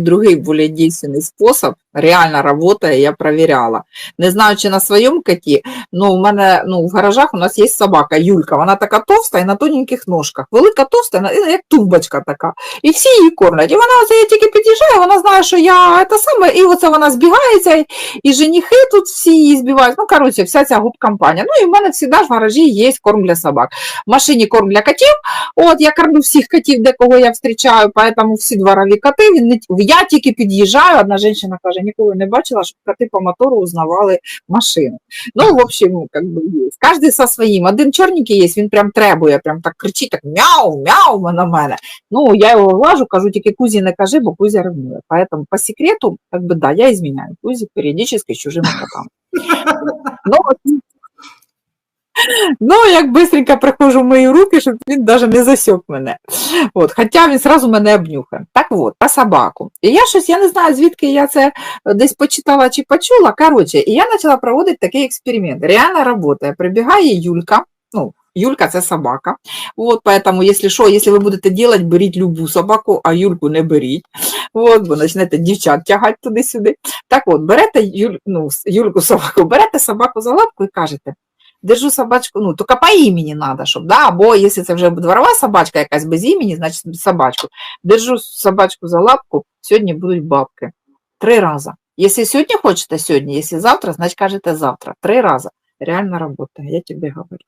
другий более действенный способ, реально работає, я проверяла. Не знаю, чи на своєму коті, но у мене ну, в гаражах у нас є собака Юлька, вона така товста і на тоненьких ножках. Велика товста, як тумбочка така. І всі її кормлять. І вона оце я тільки під'їжджаю, вона знає, що я це саме, і оце вона збігається, і женихи тут всі її збивають. Ну, коротше, вся ця губкомпанія. Ну, і в мене завжди в гаражі є корм для собак. В машині корм для котів. От я кормлю всіх котів, де кого я зустрічаю, поэтому всі дворові коти. Він не Я тільки під'їжджаю, одна жінка каже, ніколи не бачила, щоб коти по мотору узнавали машину. Ну, в общем, как бы є. Кожен со своїм. Один чорненький є, він прям требує, прям так кричить, так мяу, мяу на мене. Ну, я його влажу, кажу, тільки Кузі не кажи, бо Кузя ревнує. Поэтому по секрету, как бы, да, я изменяю Кузі періодично з чужими котами. Ну, от Ну, як бистренько приходжу в мої руки, щоб він навіть не засік мене. От, хоча він сразу мене обнюхає. Так от, про собаку. І я щось, я не знаю, звідки я це десь почитала чи почула. Коротше, і я почала проводити такий експеримент. Реально працює. Прибігає Юлька, ну, Юлька це собака. От, поэтому, якщо що, якщо ви будете робити, беріть любу собаку, а Юльку не беріть. От, бо почнете дівчат тягати туди-сюди. Так от, берете Юль, ну, Юльку собаку, берете собаку за лапку і кажете, держу собачку, ну, только по імені надо, щоб, да, або якщо це вже дворова собачка якась без імені, значить собачку. Держу собачку за лапку, сьогодні будуть бабки. Три рази. Якщо сьогодні хочете сьогодні, якщо завтра, значить кажете завтра. Три рази. Реально працює, я тобі говорю.